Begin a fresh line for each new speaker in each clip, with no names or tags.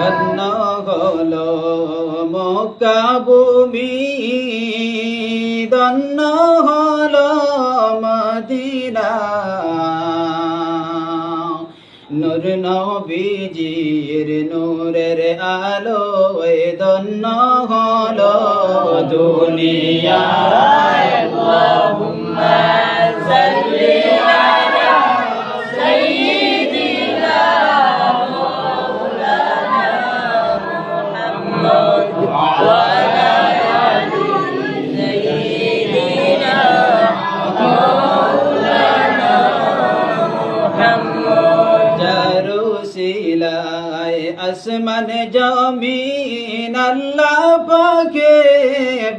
ধন্য হলো মক্কা ভূমি ধন্য হলো মদিনা নূর নবীজির নূরের আলো ধন্য হলো দুনিয়া আসমান জমিন আল্লাহ পাকে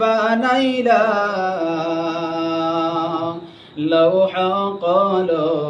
বানাইলা লৌহ কলম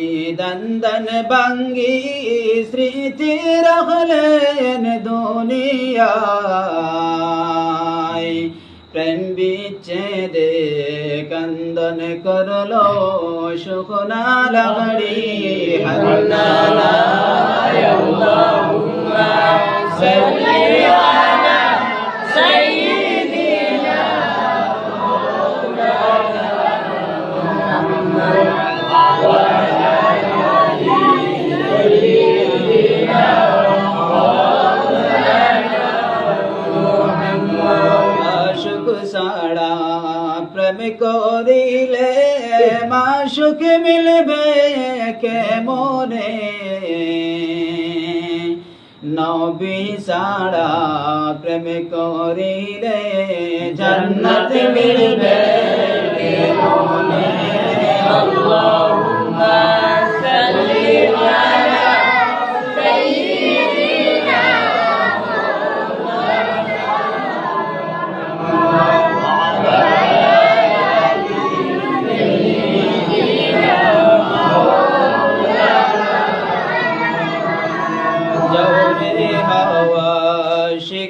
দন্দন বাঙ্গি স্মৃতি রহলেন দুনিয়ায় প্রেম বিচ্ছেদে কন্দন করল সুখনা লাগড়ি হরণ সাড়া প্রেম করিলে মাসুক মিলবে কে মনে নবী সাড়া প্রেম করিলে জন্নত মিলবে কে মনে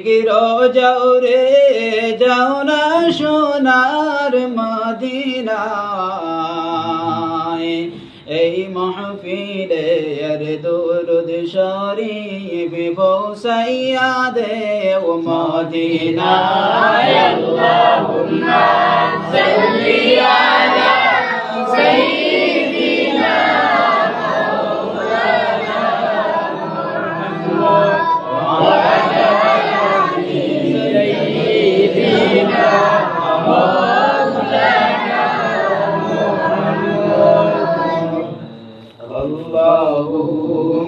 শিগির যাওরে যাও না সোনার মদিনায়। এই মহফিলে আর দুরুদ শরীফ পৌঁছাইয়া দে ও মদিনায়। আল্লাহুম্মা সাল্লি الله